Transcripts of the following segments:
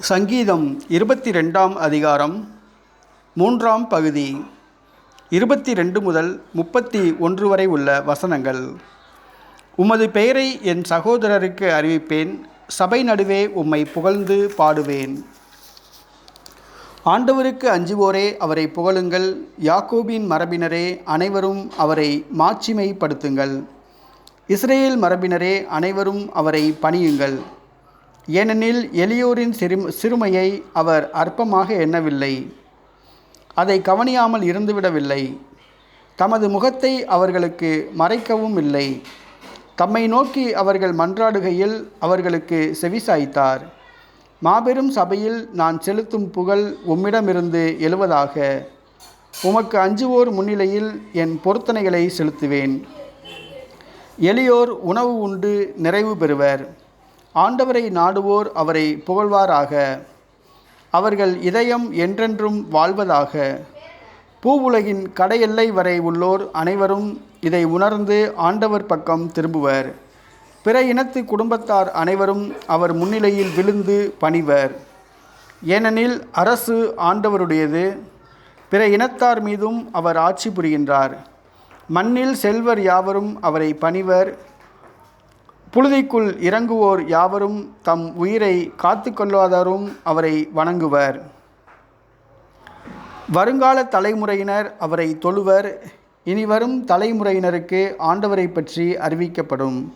சங்கீதம் இருபத்தி ரெண்டாம் அதிகாரம் மூன்றாம் பகுதி இருபத்தி ரெண்டு முதல் முப்பத்தி ஒன்று வரை உள்ள வசனங்கள். உமது பெயரை என் சகோதரருக்கு அறிவிப்பேன் சபை நடுவே உம்மை புகழ்ந்து பாடுவேன். ஆண்டவருக்கு அஞ்சுவோரே அவரை புகழுங்கள். யாக்கோபின் மரபினரே அனைவரும் அவரை மாட்சிமைப்படுத்துங்கள். இஸ்ரேல் மரபினரே அனைவரும் அவரை பணியுங்கள். ஏனெனில் எளியோரின் சிறு சிறுமையை அவர் அற்பமாக எண்ணவில்லை. அதை கவனியாமல் இருந்துவிடவில்லை. தமது முகத்தை அவர்களுக்கு மறைக்கவும் இல்லை. தம்மை நோக்கி அவர்கள் மன்றாடுகையில் அவர்களுக்கு செவிசாய்த்தார் மாபெரும் சபையில் நான் செலுத்தும் புகழ் உம்மிடமிருந்து எழுவதாக. உமக்கு அஞ்சுவோர் முன்னிலையில் என் பொருத்தனைகளை செலுத்துவேன். எளியோர் உணவு உண்டு நிறைவு பெறுவர். ஆண்டவரை நாடுவோர் அவரை புகழ்வாராக. அவர்கள் இதயம் என்றென்றும் வாழ்வதாக. பூவுலகின் கடையெல்லை வரை உள்ளோர் அனைவரும் இதை உணர்ந்து ஆண்டவர் பக்கம் திரும்புவர். பிற இனத்து குடும்பத்தார் அனைவரும் அவர் முன்னிலையில் விழுந்து பணிவர். ஏனெனில் அரசு ஆண்டவருடையது. பிற இனத்தார் மீதும் அவர் ஆட்சி புரிகின்றார். மண்ணில் செல்வர் யாவரும் அவரை பணிவர். புழுதிக்குள் இறங்குவோர் யாவரும் தம் உயிரை காத்து கொள்ளாதாரும் அவரை வணங்குவர். வருங்கால தலைமுறையினர் அவரை தொழுவர். இனிவரும் தலைமுறையினருக்கு ஆண்டவரை பற்றி அறிவிக்கப்படும்.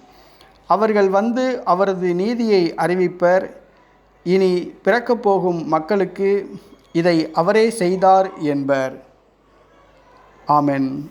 அவர்கள் வந்து அவரது நீதியை அறிவிப்பர். இனி பிறக்கப் போகும் மக்களுக்கு இதை அவரே செய்தார் என்பர். ஆமென்.